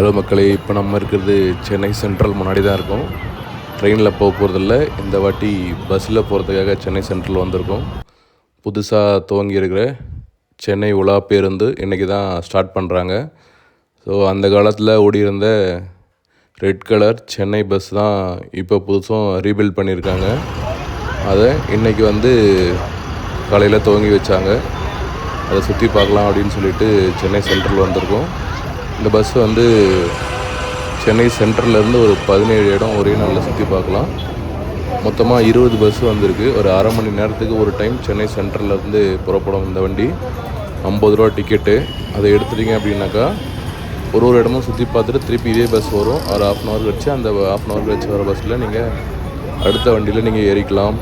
Hello மக்களே இப்போ நம்ம இருக்கிறது சென்னை சென்ட்ரல் முன்னாடி தான் இருக்கோம் ட்ரெயினில் போக போகிறதில்ல இந்த வாட்டி பஸ்ஸில் போகிறதுக்காக சென்னை சென்ட்ரல் வந்திருக்கோம். புதுசாக துவங்கி இருக்கிற சென்னை உலா பேருந்து இன்றைக்கி தான் ஸ்டார்ட் பண்ணுறாங்க ஸோ அந்த காலத்தில் ஓடியிருந்த ரெட் கலர் சென்னை பஸ் தான் இப்போ புதுசும் ரீபில்ட் பண்ணியிருக்காங்க. அதை இன்றைக்கி வந்து காலையில் துவங்கி வச்சாங்க. அதை சுற்றி பார்க்கலாம் அப்படின்னு சொல்லிட்டு சென்னை சென்ட்ரல் வந்திருக்கோம். இந்த பஸ் வந்து சென்னை சென்டர்லேருந்து ஒரு பதினேழு இடம் ஒரே நாளில் சுற்றி பார்க்கலாம். மொத்தமாக இருபது பஸ் வந்திருக்கு. ஒரு அரை மணி நேரத்துக்கு ஒரு டைம் சென்னை சென்ட்ரல்லேருந்து புறப்படும் இந்த வண்டி. ஐம்பது ரூபா டிக்கெட்டு அதை எடுத்துட்டீங்க அப்படின்னாக்கா ஒரு ஒரு இடமும் சுற்றி பார்த்துட்டு திருப்பி இதே பஸ் வரும். ஒரு ஆஃப் அன் ஹவர் கழிச்சு அந்த ஆஃப் அன் ஹவர் கழிச்சு வர பஸ்ஸில் நீங்கள் அடுத்த வண்டியில் நீங்கள் ஏறிக்கலாம்.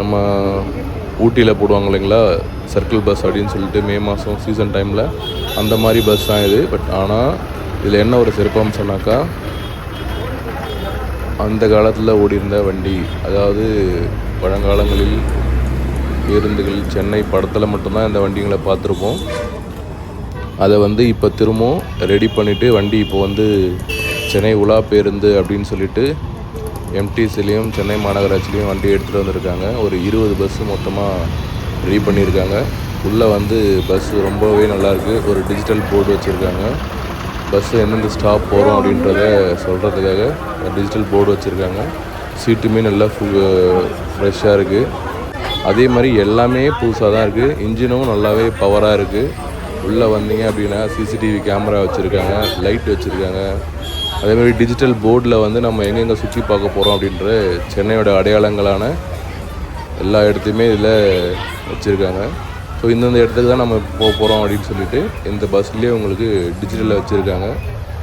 நம்ம ஊட்டியில் போடுவாங்க இல்லைங்களா? சர்க்கிள் பஸ் அப்படின்னு சொல்லிட்டு மே மாதம் சீசன் டைமில் அந்த மாதிரி பஸ் தான் இது. பட் ஆனால் இதில் என்ன ஒரு சிறப்பம்சம்னாக்கா அந்த காலத்தில் ஓடியிருந்த வண்டி அதாவது பழங்காலங்களில் பேருந்துகள் சென்னை படத்தில் மட்டும்தான் இந்த வண்டிங்களை பார்த்துருப்போம். அதை வந்து இப்போ திரும்பவும் ரெடி பண்ணிவிட்டு வண்டி இப்போ வந்து சென்னை உலா பேருந்து அப்படின்னு சொல்லிட்டு எம்டிசிலையும் சென்னை மாநகராட்சிலையும் வண்டி எடுத்துகிட்டு வந்திருக்காங்க. ஒரு இருபது பஸ்ஸு மொத்தமாக ரெடி பண்ணியிருக்காங்க. உள்ளே வந்து பஸ் ரொம்பவே நல்லாயிருக்கு ஒரு டிஜிட்டல் போர்டு வச்சுருக்காங்க. பஸ்ஸு எந்தெந்த ஸ்டாப் போகிறோம் அப்படின்றத சொல்கிறதுக்காக டிஜிட்டல் போர்டு வச்சுருக்காங்க. சீட்டுமே நல்லா ஃபு ஃப்ரெஷ்ஷாக இருக்குது அதே மாதிரி எல்லாமே புதுசாக தான் இருக்குது இன்ஜினும் நல்லாவே பவராக இருக்குது உள்ளே வந்தீங்க அப்படின்னா சிசிடிவி கேமரா வச்சுருக்காங்க. லைட் வச்சுருக்காங்க. அதே மாதிரி டிஜிட்டல் போர்டில் வந்து நம்ம எங்கெங்கே சுற்றி பார்க்க போகிறோம் அப்படின்ற சென்னையோட அடையாளங்களான எல்லா இடத்தையுமே இதில் வச்சுருக்காங்க. ஸோ இந்தந்த இடத்துக்கு தான் நம்ம போக போகிறோம் அப்படின்னு சொல்லிட்டு இந்த பஸ்லேயே உங்களுக்கு டிஜிட்டலில் வச்சுருக்காங்க.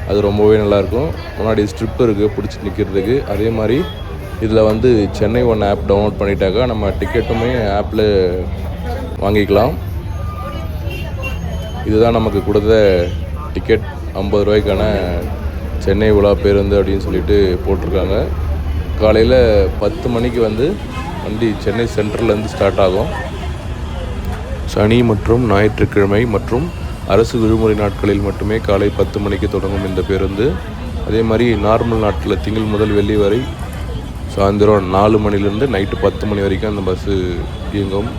அது ரொம்பவே நல்லாயிருக்கும் முன்னாடி ஸ்ட்ரிப் இருக்குது பிடிச்சி நிற்கிறதுக்கு அதே மாதிரி இதில் வந்து சென்னை ஒன் ஆப் டவுன்லோட் பண்ணிட்டாக்கா நம்ம டிக்கெட்டுமே ஆப்பில் வாங்கிக்கலாம். இதுதான் நமக்கு கொடுத்த டிக்கெட் ஐம்பது ரூபாய்க்கான சென்னை உலா பேருந்து அப்படின்னு சொல்லிட்டு போட்டிருக்காங்க. காலையில் பத்து மணிக்கு வந்து வண்டி சென்னை சென்ட்ரல்லேருந்து ஸ்டார்ட் ஆகும். சனி மற்றும் ஞாயிற்றுக்கிழமை மற்றும் அரசு விடுமுறை நாட்களில் மட்டுமே காலை பத்து மணிக்கு தொடங்கும் இந்த பேருந்து. அதே மாதிரி நார்மல் நாட்டில் திங்கள் முதல் வெள்ளி வரை சாயந்தரம் நாலு மணிலேருந்து நைட்டு பத்து மணி வரைக்கும் அந்த பஸ்ஸு இயங்கும்.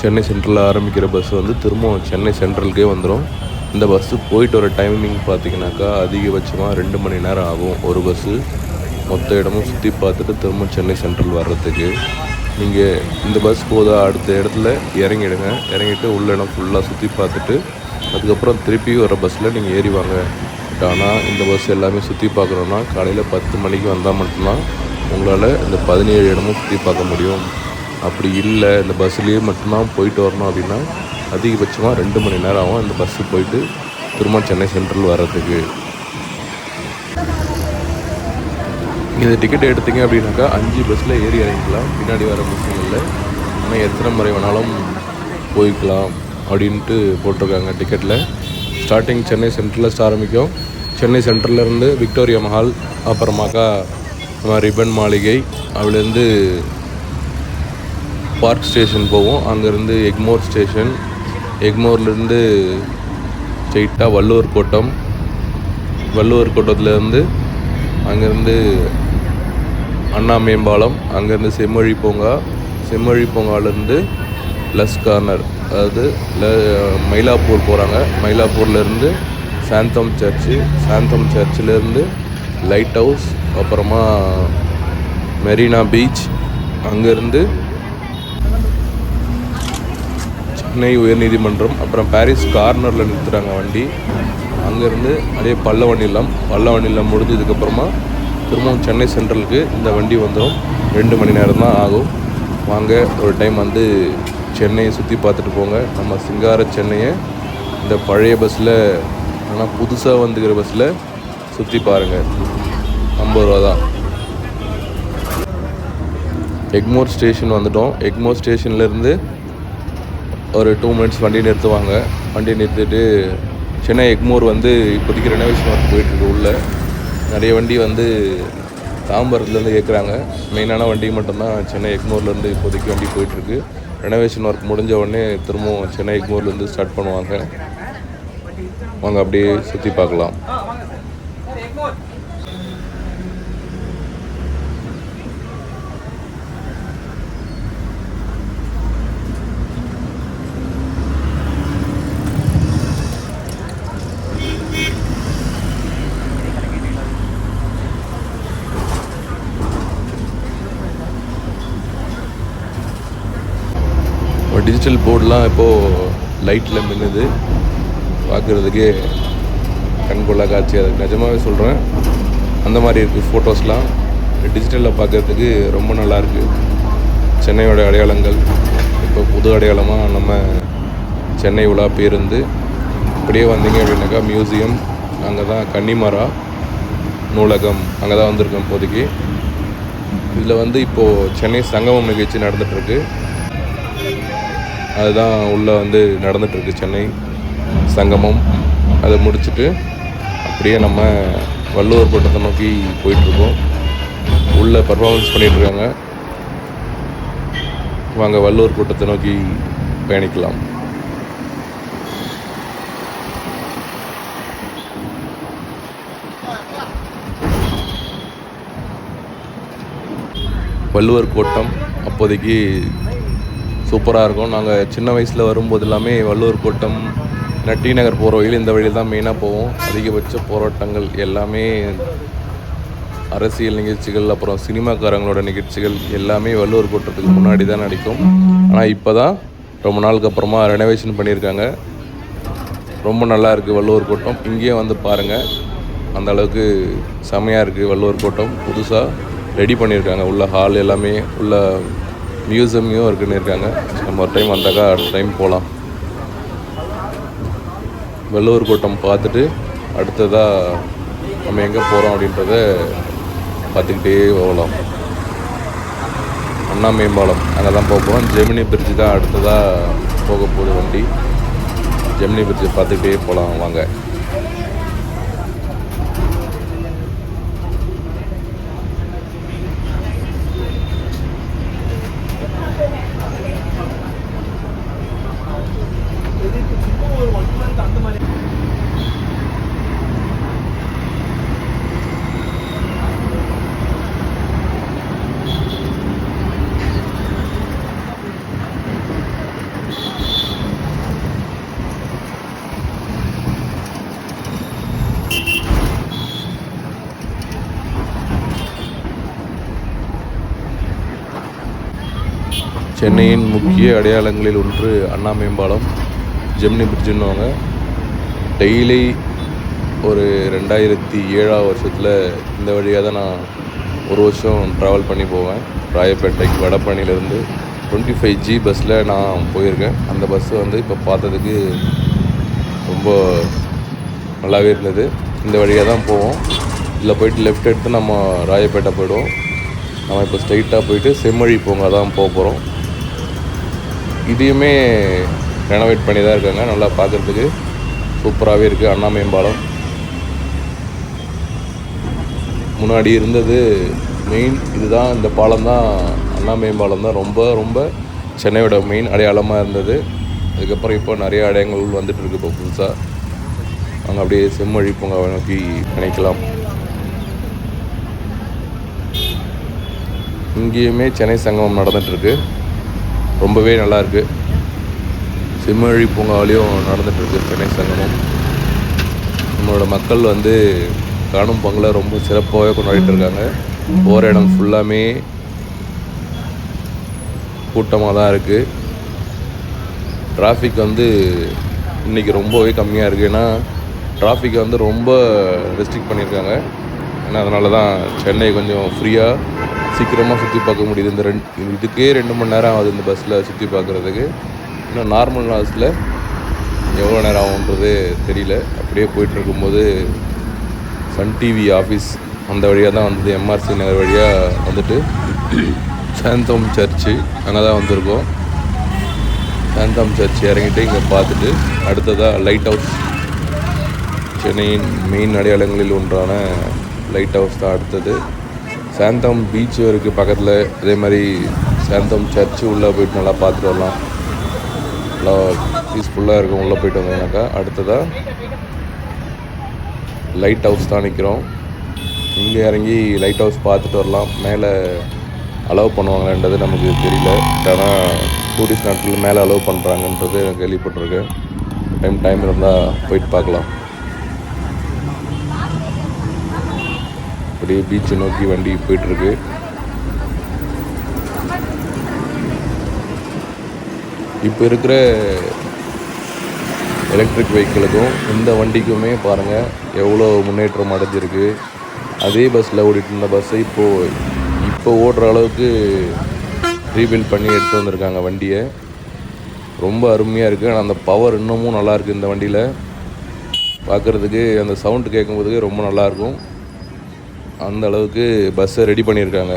சென்னை சென்ட்ரலில் ஆரம்பிக்கிற பஸ் வந்து திரும்பவும் சென்னை சென்ட்ரலுக்கே வந்துடும் இந்த பஸ்ஸு போயிட்டு வர டைமிங் பார்த்தீங்கன்னாக்கா அதிகபட்சமாக ரெண்டு மணி நேரம் ஆகும். ஒரு பஸ்ஸு மொத்த இடமும் சுற்றி பார்த்துட்டு திரும்ப சென்னை சென்ட்ரல் வர்றதுக்கு. நீங்கள் இந்த பஸ் போதா அடுத்த இடத்துல இறங்கிடுங்க. இறங்கிட்டு உள்ள இடம் ஃபுல்லாக சுற்றி பார்த்துட்டு அதுக்கப்புறம் திருப்பி வர பஸ்ஸில் நீங்கள் ஏறி வாங்க. பட் ஆனால் இந்த பஸ் எல்லாமே சுற்றி பார்க்கணுன்னா காலையில் பத்து மணிக்கு வந்தால் மட்டும்தான் உங்களால் இந்த பதினேழு இடமும் சுற்றி பார்க்க முடியும். அப்படி இல்லை இந்த பஸ்ஸுலேயே மட்டும்தான் போயிட்டு வரணும் அப்படின்னா அதிகபட்சமாக ரெண்டு மணி நேரம் ஆகும் அந்த பஸ்ஸு போயிட்டு திரும்ப சென்னை சென்ட்ரல் வர்றதுக்கு. இந்த டிக்கெட் எடுத்தீங்க அப்படின்னாக்கா அஞ்சு பஸ்ஸில் ஏறி இறங்கிக்கலாம். பின்னாடி வர பஸ்ஸுங்களில் ஆனால் எத்தனை முறை வேணாலும் போய்க்கலாம் அப்படின்ட்டு போட்டிருக்காங்க டிக்கெட்டில் ஸ்டார்டிங் சென்னை சென்ட்ரலில் ஆரம்பிக்கும். சென்னை சென்ட்ரலேருந்து விக்டோரியா மஹால் அப்புறமாக்கா நம்ம ரிப்பன் மாளிகை அதுலேருந்து பார்க் ஸ்டேஷன் போவோம். அங்கேருந்து எக்மோர் ஸ்டேஷன் எக்மோர்லேருந்து ஸ்ட்ரெயிட்டாக வள்ளுவர் கோட்டம். வள்ளுவர் கோட்டத்துலேருந்து அங்கேருந்து அண்ணா மேம்பாலம் அங்கேருந்து செம்மொழி பூங்கா செம்மொழி பூங்காலேருந்து லஸ் கார்னர். அதாவது ல- மயிலாப்பூர் போகிறாங்க மயிலாப்பூர்லேருந்து சாந்தம் சர்ச்சு சாந்தம் சர்ச்சிலேருந்து லைட் ஹவுஸ் அப்புறமா மெரினா பீச் அங்கேருந்து சென்னை உயர்நீதிமன்றம் அப்புறம் பாரிஸ் கார்னரில் நிறுத்துகிறாங்க வண்டி. அங்கேருந்து அப்படியே பல்லவன் இல்லம் பல்லவன் இல்லம் முடிஞ்சதுக்கப்புறமா திரும்பவும் சென்னை சென்ட்ரலுக்கு இந்த வண்டி வந்துடும் ரெண்டு மணி நேரம் தான் ஆகும். வாங்க ஒரு டைம் வந்து சென்னையை சுற்றி பார்த்துட்டு போங்க. நம்ம சிங்கார சென்னையை இந்த பழைய பஸ்ஸில் ஆனால் புதுசாக வந்துக்கிற பஸ்ஸில் சுற்றி பாருங்கள் ஐம்பது ரூபா தான். எக்மோர் ஸ்டேஷன் வந்துட்டோம். எக்மோர் ஸ்டேஷன்லேருந்து ஒரு டூ மினிட்ஸ் வண்டி நிறுத்துவாங்க. வண்டி நிறுத்திட்டு சென்னை எக்மோர் வந்து இப்போதைக்கு ரெனோவேஷன் ஒர்க் போயிட்டுருக்கு உள்ளே. நிறைய வண்டி வந்து தாம்பரத்துலேருந்து ஏற்கிறாங்க மெயினான வண்டி மட்டும்தான் சென்னை எக்மோர்லேருந்து இப்போதைக்கு வண்டி போயிட்டுருக்கு. ரெனோவேஷன் ஒர்க் முடிஞ்ச உடனே திரும்பவும் சென்னை எக்மோர்லேருந்து ஸ்டார்ட் பண்ணுவாங்க. வாங்க அப்படியே சுற்றி பார்க்கலாம். டிஜிட்டல் போர்டெலாம் இப்போது லைட்டில் மின்னுது. பார்க்குறதுக்கே கண்கொள்ளா காட்சி அது நிஜமாகவே சொல்கிறேன் அந்த மாதிரி இருக்குது ஃபோட்டோஸ்லாம் டிஜிட்டலில் பார்க்குறதுக்கு ரொம்ப நல்லாயிருக்கு சென்னையோட அடையாளங்கள். இப்போ புது அடையாளமாக நம்ம சென்னை உலா பேருந்து. அப்படியே வந்தீங்க அப்படின்னாக்கா மியூசியம் அங்கே தான் கன்னிமரா நூலகம் அங்கே தான் வந்திருக்கோம் இப்போதைக்கு. இதில் வந்து இப்போது சென்னை சங்கமம் நிகழ்ச்சி நடந்துகிட்ருக்கு அதுதான் உள்ளே வந்து நடந்துகிட்ருக்கு சென்னை சங்கமம். அதை முடிச்சுட்டு அப்படியே நம்ம வள்ளுவர் கோட்டத்தை நோக்கி போயிட்டுருக்கோம். உள்ளே பர்ஃபார்மன்ஸ் பண்ணிகிட்ருக்காங்க வாங்க வள்ளுவர் கோட்டத்தை நோக்கி பயணிக்கலாம். வள்ளுவர் கோட்டம் அப்போதைக்கு சூப்பராக இருக்கும். நாங்கள் சின்ன வயசில் வரும்போது எல்லாமே வள்ளுவர் கோட்டம் நட்டி நகர் போகிற வழியில் இந்த வழியில் தான் மெயினாக போவோம். அதிகபட்ச போராட்டங்கள் எல்லாமே அரசியல் நிகழ்ச்சிகள் அப்புறம் சினிமாக்காரங்களோட நிகழ்ச்சிகள் எல்லாமே வள்ளுவர் கோட்டத்துக்கு முன்னாடி தான் நடக்கும். ஆனால் இப்போ தான் ரொம்ப நாளுக்கு அப்புறமா ரெனோவேஷன் பண்ணியிருக்காங்க. ரொம்ப நல்லா இருக்குது வள்ளுவர் கோட்டம். இங்கேயே வந்து பாருங்கள் அந்த அளவுக்கு செமையாக இருக்குது வள்ளுவர் கோட்டம். புதுசாக ரெடி பண்ணியிருக்காங்க. உள்ள ஹால் எல்லாமே உள்ள மியூசியமையும் இருக்குன்னு இருக்காங்க. நம்ம ஒரு டைம் வந்தாக்கா அடுத்த டைம் போகலாம் வெள்ளூர் கோட்டம் பார்த்துட்டு அடுத்ததாக நம்ம எங்கே போகிறோம் அப்படின்றத பார்த்துக்கிட்டே போகலாம். அண்ணா மேம்பாலம் அங்கே தான் போக போகிறோம் ஜெமினி பிரிட்ஜு தான் அடுத்ததாக போக போகுது வண்டி. ஜெமினி பிரிட்ஜை பார்த்துக்கிட்டே போகலாம் வாங்க. சென்னையின் முக்கிய அடையாளங்களில் ஒன்று அண்ணா மேம்பாலம் ஜெமினி பிரிட்ஜுன்னுவாங்க டெய்லி ஒரு ரெண்டாயிரத்தி ஏழாவது வருஷத்தில் இந்த வழியாக தான் நான் ஒரு வருஷம் ட்ராவல் பண்ணி போவேன். ராயப்பேட்டைக்கு வடபழனிலேருந்து டுவெண்ட்டி ஃபைவ் ஜி பஸ்ஸில் நான் போயிருக்கேன். அந்த பஸ்ஸு வந்து இப்போ பார்த்ததுக்கு ரொம்ப நல்லாவே இருந்தது. இந்த வழியாக தான் போவோம். இதில் போயிட்டு லெஃப்ட் எடுத்து நம்ம ராயப்பேட்டை போயிடுவோம். நம்ம இப்போ ஸ்ட்ரைட்டாக போயிட்டு செம்மொழி பூங்கா தான் போக போகிறோம் இதையுமே ரெனோவேட் பண்ணி தான் இருக்காங்க. நல்லா பார்க்குறதுக்கு சூப்பராகவே இருக்குது அண்ணா மேம்பாலம். முன்னாடி இருந்தது மெயின் இதுதான். இந்த பாலம் தான் அண்ணா மேம்பாலம் தான். ரொம்ப ரொம்ப சென்னையோட மெயின் அடையாளமாக இருந்தது. அதுக்கப்புறம் இப்போ நிறைய அடையாளங்கள் வந்துட்டுருக்கு இப்போ புதுசாக அங்கே அப்படியே செம்மொழி பூங்காவை நோக்கி நினைக்கலாம். இங்கேயுமே சென்னை சங்கமம் நடந்துகிட்ருக்கு ரொம்பவே நல்லாயிருக்கு. செம்மொழி பூங்காவிலையும் நடந்துகிட்ருக்கு சென்னை சங்கமம். நம்மளோட மக்கள் வந்து காணும் பொங்கலை ரொம்ப சிறப்பாகவே கொண்டாடிட்டு இருக்காங்க போகிற இடம் ஃபுல்லாமே கூட்டமாக தான் இருக்குது டிராஃபிக் வந்து இன்றைக்கி ரொம்பவே கம்மியாக இருக்குது ஏன்னா டிராஃபிக்கை வந்து ரொம்ப ரெஸ்ட்ரிக்ட் பண்ணியிருக்காங்க. ஏன்னா அதனால தான் சென்னை கொஞ்சம் ஃப்ரீயாக சீக்கிரமாக சுற்றி பார்க்க முடியுது. இந்த ரெண்டு இதுக்கே ரெண்டு மணி நேரம் ஆகுது இந்த பஸ்ஸில் சுற்றி பார்க்குறதுக்கு. இன்னும் நார்மல் நாள்ஸில் எவ்வளோ நேரம் ஆகுன்றது தெரியல. அப்படியே போயிட்டு இருக்கும்போது சன் டிவி ஆஃபீஸ் அந்த வழியாக தான் வந்தது. எம்ஆர்சி நகர் வழியாக வந்துட்டு சாந்தம் சர்ச்சு அங்கே தான் வந்திருக்கோம். சாந்தம் சர்ச் இறங்கிட்டு இங்கே பார்த்துட்டு அடுத்ததாக லைட் ஹவுஸ் சென்னையின் மெயின் அடையாளங்களில் ஒன்றான லைட் ஹவுஸ் தான் அடுத்தது. சாந்தம் பீச் இருக்குது பக்கத்தில். அதே மாதிரி சாந்தம் சர்ச்சு உள்ளே போயிட்டு நல்லா பார்த்துட்டு வரலாம். நல்லா பீஸ்ஃபுல்லாக இருக்கும். உள்ளே போயிட்டு வந்தோம்னாக்கா அடுத்ததாக லைட் ஹவுஸ் தான் நிற்கிறோம் இங்கே இறங்கி லைட் ஹவுஸ் பார்த்துட்டு வரலாம். மேலே அலோவ் பண்ணுவாங்கன்றது நமக்கு தெரியல. ஆனால் டூரிஸ்ட் நாட்டில் மேலே அலோவ் பண்ணுறாங்கன்றது நான் கேள்விப்பட்டிருக்கேன். டைம் டைம் இருந்தால் போயிட்டு பார்க்கலாம். அப்படியே பீச்சை நோக்கி வண்டி போயிட்டுருக்கு. இப்போ இருக்கிற எலக்ட்ரிக் வெஹிக்கிளுக்கும் இந்த வண்டிக்குமே பாருங்கள் எவ்வளோ முன்னேற்றம் அடைஞ்சிருக்கு. அதே பஸ்ஸில் ஓடிட்டு இருந்த பஸ்ஸை இப்போது இப்போ ஓடுற அளவுக்கு ரீபில்ட் பண்ணி எடுத்து வந்திருக்காங்க வண்டியை. ரொம்ப அருமையாக இருக்குது ஆனால் அந்த பவர் இன்னமும் நல்லாயிருக்கு இந்த வண்டியில். பார்க்குறதுக்கு அந்த சவுண்டு கேட்கும்போதுக்கு ரொம்ப நல்லாயிருக்கும் அந்த அளவுக்கு பஸ்ஸை ரெடி பண்ணியிருக்காங்க.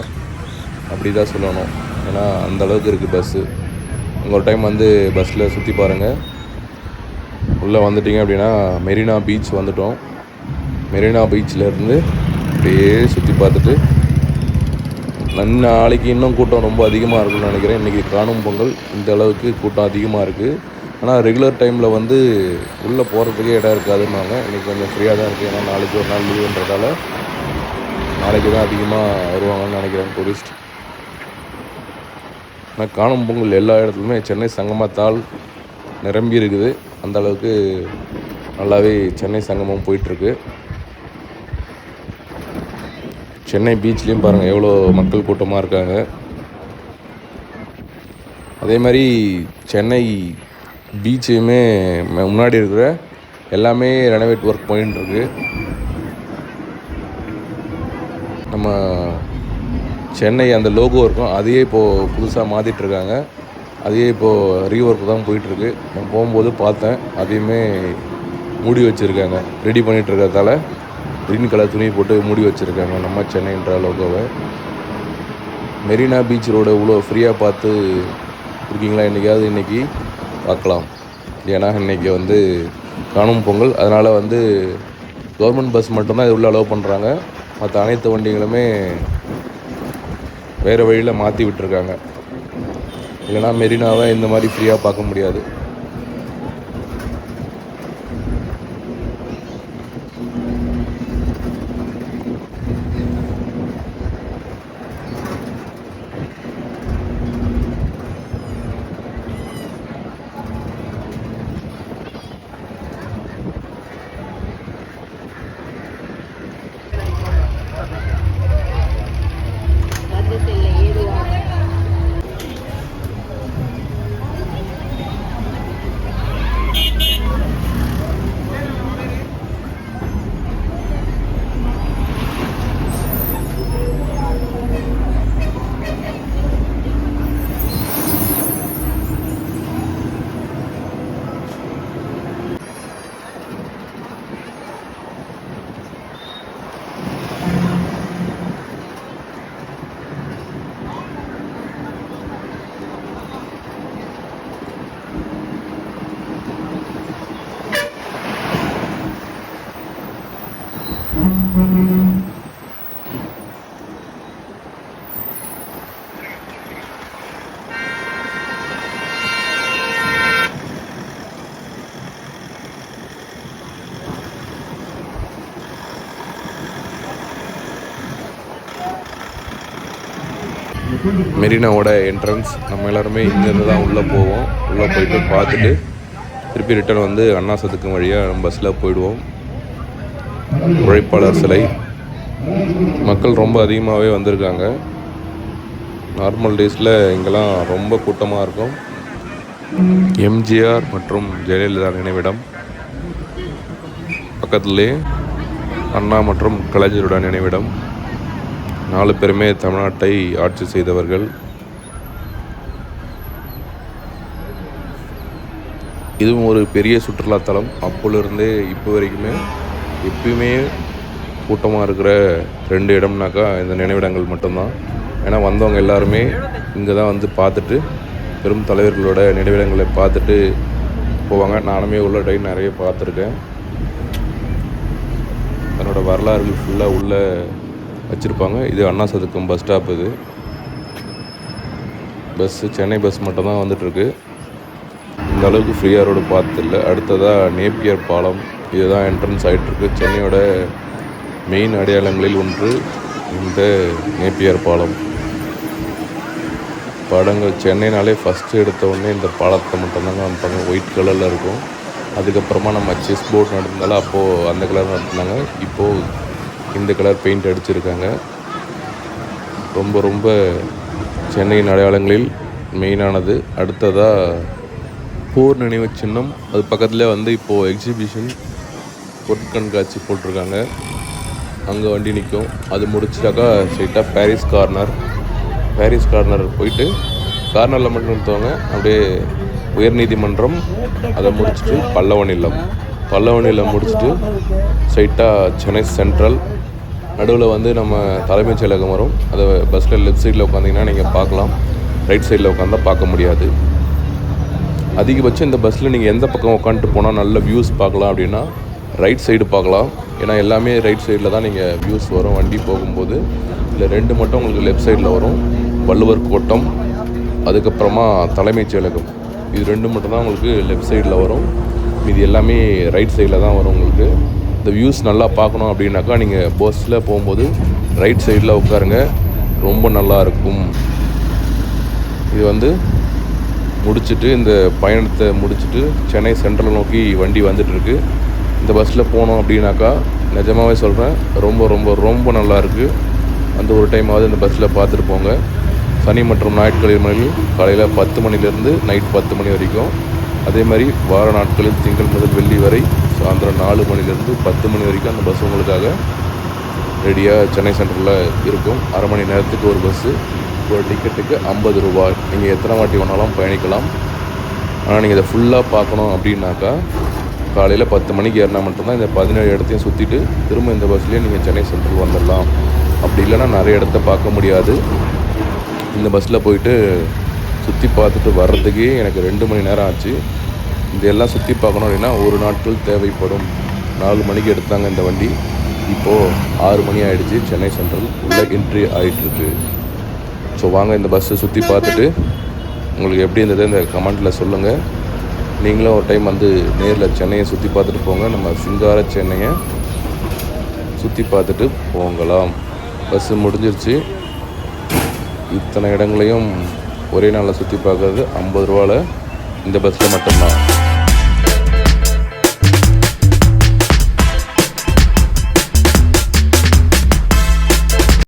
அப்படி தான் சொல்லணும். ஏன்னா அந்த அளவுக்கு இருக்குது பஸ்ஸு உங்கள் ஒரு டைம் வந்து பஸ்ஸில் சுற்றி பாருங்கள் உள்ளே வந்துட்டீங்க அப்படின்னா மெரினா பீச் வந்துட்டோம். மெரினா பீச்சிலேருந்து அப்படியே சுற்றி பார்த்துட்டு நாளைக்கு இன்னும் கூட்டம் ரொம்ப அதிகமாக இருக்கும்னு நினைக்கிறேன். இன்றைக்கி காணும் பொங்கல் இந்த அளவுக்கு கூட்டம் அதிகமாக இருக்குது ஆனால் ரெகுலர் டைமில் வந்து உள்ளே போகிறதுக்கே இடம் இருக்காதுன்னாங்க இன்றைக்கி கொஞ்சம் ஃப்ரீயாக தான் இருக்குது ஏன்னா நாளைக்கு ஒரு நாள் லீவுன்றதால நாளைக்கு தான் அதிகமாக வருவாங்கன்னு நினைக்கிறேன் டூரிஸ்ட் ஆனால் காணும் பொங்கல் எல்லா இடத்துலையுமே சென்னை சங்கமத்தால் நிரம்பி இருக்குது. அந்த அளவுக்கு நல்லாவே சென்னை சங்கமம் போயிட்டுருக்கு. சென்னை பீச்லேயும் பாருங்கள் எவ்வளோ மக்கள் கூட்டமாக இருக்காங்க. அதே மாதிரி சென்னை பீச்சையுமே முன்னாடி இருக்கிற எல்லாமே ரெனோவேட் ஒர்க் பண்ணிட்டுருக்கு நம்ம சென்னை அந்த லோகோ இருக்கும். அதையே இப்போது புதுசாக மாற்றிட்டுருக்காங்க அதையே இப்போது ரீஒர்க் தான் போயிட்டுருக்கு. நான் போகும்போது பார்த்தேன். அதையுமே மூடி வச்சுருக்காங்க. ரெடி பண்ணிகிட்ருக்கிறதால க்ரீன் கலர் துணி போட்டு மூடி வச்சுருக்காங்க நம்ம சென்னைன்ற லோகோவை மெரினா பீச் ரோடு இவ்வளோ ஃப்ரீயாக பார்த்து இருக்கீங்களா? என்றைக்காவது இன்றைக்கி பார்க்கலாம். ஏன்னா இன்றைக்கி வந்து காணும் பொங்கல். அதனால் வந்து கவர்மெண்ட் பஸ் மட்டும்தான் இது உள்ளே அலோவ் பண்ணுறாங்க மற்ற அனைத்து வண்டிகளுமே வேறு வழியில் மாற்றி விட்டுருக்காங்க. இல்லைனா மெரினாவை இந்த மாதிரி ஃப்ரீயாக பார்க்க முடியாது. மெரினாவோட என்ட்ரன்ஸ் நம்ம எல்லாருமே இங்கேருந்து தான் உள்ளே போவோம். உள்ளே போயிட்டு பார்த்துட்டு திருப்பி ரிட்டர்ன் வந்து அண்ணா சதுக்கம் வழியாக நம்ம பஸ்ஸில் போயிடுவோம். உழைப்பாளர் சிலை. மக்கள் ரொம்ப அதிகமாகவே வந்திருக்காங்க. நார்மல் டேஸில் இங்கெல்லாம் ரொம்ப கூட்டமாக இருக்கும். எம்ஜிஆர் மற்றும் ஜெயலலிதா நினைவிடம். பக்கத்துலேயே அண்ணா மற்றும் கலைஞருடன் நினைவிடம். நாலு பேருமே தமிழ்நாட்டை ஆட்சி செய்தவர்கள். இதுவும் ஒரு பெரிய சுற்றுலாத்தலம் அப்போலேருந்தே இப்போ வரைக்குமே எப்பயுமே கூட்டமாக இருக்கிற ரெண்டு இடம்னாக்கா இந்த நினைவிடங்கள் மட்டும்தான். ஏன்னா வந்தவங்க எல்லாருமே இங்கே தான் வந்து பார்த்துட்டு பெரும் தலைவர்களோட நினைவிடங்களை பார்த்துட்டு போவாங்க. நானுமே உள்ள டைம் நிறைய பார்த்துருக்கேன். தன்னோட வரலாறுகள் ஃபுல்லாக உள்ள வச்சுருப்பாங்க. இது அண்ணா சதுக்கம் பஸ் ஸ்டாப் இது. பஸ்ஸு சென்னை பஸ் மட்டும்தான் வந்துட்டுருக்கு. இந்த அளவுக்கு ஃப்ரீயாக ரோடு பார்த்ததில்ல. அடுத்ததாக நேப்பியர் பாலம். இதுதான் என்ட்ரன்ஸ் ஆகிட்டுருக்கு சென்னையோட மெயின் அடையாளங்களில் ஒன்று இந்த நேப்பியர் பாலம். படங்கள் சென்னைனாலே ஃபஸ்ட்டு எடுத்த உடனே இந்த பாலத்தை மட்டும்தாங்க காமிப்பாங்க ஒயிட் கலரில் இருக்கும். அதுக்கப்புறமா நம்ம செஸ் போர்ட் நடந்தாலும் அப்போது அந்த கலர் நடத்தினாங்க இப்போது இந்த கலர் பெயிண்ட் அடிச்சிருக்காங்க. ரொம்ப ரொம்ப சென்னையின் அடையாளங்களில் மெயினானது அடுத்ததாக போர் நினைவு சின்னம். அது பக்கத்தில் வந்து இப்போது எக்ஸிபிஷன் பொருட்கண்காட்சி போட்டிருக்காங்க. அங்கே வண்டி நிற்கும் அது முடிச்சிட்டாக்கா ஸ்ட்ரைட்டாக பாரிஸ் கார்னர் பாரிஸ் கார்னர் போயிட்டு கார்னரில் மட்டும் நிறுத்துவாங்க. அப்படியே உயர்நீதிமன்றம் அதை முடிச்சுட்டு பல்லவன் இல்லம் பல்லவன் இல்லம் முடிச்சுட்டு ஸ்ட்ரைட்டாக சென்னை சென்ட்ரல் நடுவில் வந்து நம்ம தலைமைச் செயலகம் வரும். அதை பஸ்ஸில் லெஃப்ட் சைடில் உட்காந்திங்கன்னா நீங்கள் பார்க்கலாம். ரைட் சைடில் உட்காந்தா பார்க்க முடியாது. அதிகபட்சம் இந்த பஸ்ஸில் நீங்கள் எந்த பக்கம் உட்காந்துட்டு போனால் நல்ல வியூஸ் பார்க்கலாம் அப்படின்னா ரைட் சைடு பார்க்கலாம். ஏன்னா எல்லாமே ரைட் சைடில் தான் நீங்கள் வியூஸ் வரும் வண்டி போகும்போது. இல்லை ரெண்டு மட்டும் உங்களுக்கு லெஃப்ட் சைடில் வரும். வள்ளுவர் கோட்டம் அதுக்கப்புறமா தலைமைச் செயலகம். இது ரெண்டு மட்டும் தான் உங்களுக்கு லெஃப்ட் சைடில் வரும். இது எல்லாமே ரைட் சைடில் தான் வரும் உங்களுக்கு. இந்த வியூஸ் நல்லா பார்க்கணும் அப்படின்னாக்கா நீங்கள் பஸ்ஸில் போகும்போது ரைட் சைடில் உட்காருங்க. ரொம்ப நல்லா இருக்கும். இது வந்து முடிச்சுட்டு இந்த பயணத்தை முடிச்சுட்டு சென்னை சென்ட்ரல் நோக்கி வண்டி வந்துட்டுருக்கு. இந்த பஸ்ஸில் போனோம் அப்படின்னாக்கா நிஜமாகவே சொல்கிறேன் ரொம்ப ரொம்ப ரொம்ப நல்லா இருக்குது அந்த ஒரு டைமாவது இந்த பஸ்ஸில் பார்த்துட்டு போங்க. சனி மற்றும் ஞாயிற்றுக்கிழமைகளில் காலையில் பத்து மணிலேருந்து நைட் பத்து மணி வரைக்கும் அதே மாதிரி வார நாட்களில் திங்கள் முதல் வெள்ளி வரை சாயந்தரம் நாலு மணிலேருந்து பத்து மணி வரைக்கும் அந்த பஸ் உங்களுக்காக ரெடியாக சென்னை சென்ட்ரலில் இருக்கும். அரை மணி நேரத்துக்கு ஒரு பஸ்ஸு ஒரு டிக்கெட்டுக்கு ஐம்பது ரூபாய். நீங்கள் எத்தனை வாட்டி வேணாலும் பயணிக்கலாம். ஆனால் நீங்கள் இதை ஃபுல்லாக பார்க்கணும் அப்படின்னாக்கா காலையில் பத்து மணிக்கு ஏறினா மட்டும்தான் இந்த பதினேழு இடத்தையும் சுற்றிட்டு திரும்ப இந்த பஸ்லேயே நீங்கள் சென்னை சென்ட்ரல் வந்துடலாம். அப்படி இல்லைன்னா நிறைய இடத்த பார்க்க முடியாது. இந்த பஸ்ஸில் போயிட்டு சுற்றி பார்த்துட்டு வர்றதுக்கே எனக்கு ரெண்டு மணி நேரம் ஆச்சு. இதெல்லாம் சுற்றி பார்க்கணும் அப்படின்னா ஒரு நாட்கள் தேவைப்படும். நாலு மணிக்கு எடுத்தாங்க இந்த வண்டி. இப்போது ஆறு மணி ஆகிடுச்சு சென்னை சென்ட்ரல் உள்ளே என்ட்ரி ஆகிட்டுருக்கு ஸோ வாங்க இந்த பஸ்ஸை சுற்றி பார்த்துட்டு உங்களுக்கு எப்படி இருந்தது இந்த கமெண்ட்டில் சொல்லுங்கள் நீங்களும் ஒரு டைம் வந்து நேரில் சென்னையை சுற்றி பார்த்துட்டு போங்க. நம்ம சிங்கார சென்னையை சுற்றி பார்த்துட்டு போங்கலாம். பஸ்ஸு முடிஞ்சிருச்சு. இத்தனை இடங்களையும் ஒரே நாளில் சுற்றி பார்க்கறது ஐம்பது ரூபாவில் இந்த பஸ்ஸில் மட்டும்தான்.